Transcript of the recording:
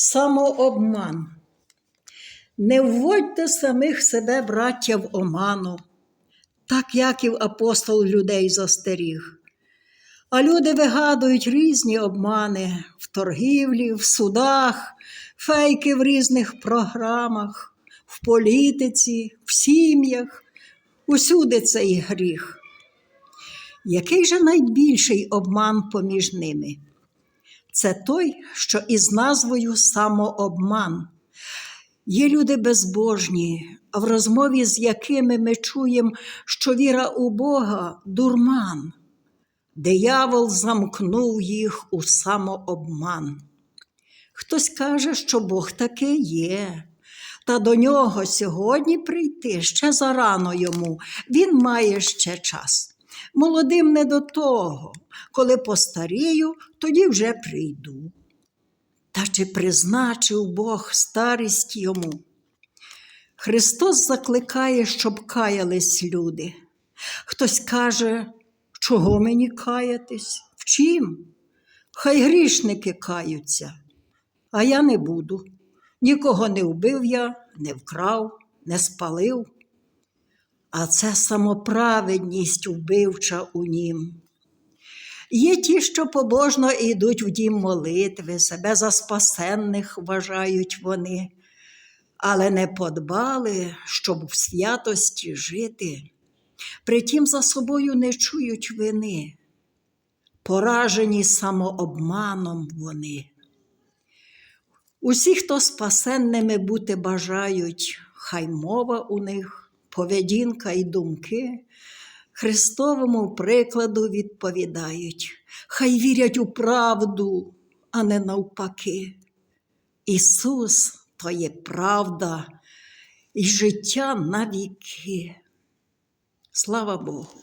Самообман. Не вводьте самих себе, браття, в оману, так Яків апостол людей застеріг. А люди вигадують різні обмани в торгівлі, в судах, фейки в різних програмах, в політиці, в сім'ях. Усюди цей гріх. Який же найбільший обман поміж ними? Це той, що із назвою самообман. Є люди безбожні, в розмові з якими ми чуємо, що віра у Бога дурман. Диявол замкнув їх у самообман. Хтось каже, що Бог таки є, та до нього сьогодні прийти ще зарано йому, він має ще час. Молодим не до того, коли постарію, тоді вже прийду. Та чи призначив Бог старість йому? Христос закликає, щоб каялись люди. Хтось каже, чого мені каятись? В чим? Хай грішники каються, а я не буду. Нікого не вбив я, не вкрав, не спалив. А це самоправедність вбивча у нім. Є ті, що побожно йдуть в дім молитви, себе за спасенних вважають вони, але не подбали, щоб в святості жити. Притім за собою не чують вини, поражені самообманом вони. Усі, хто спасенними бути бажають, хай мова у них, поведінка і думки Христовому прикладу відповідають, хай вірять у правду, а не навпаки. Ісус то є правда і життя на віки. Слава Богу!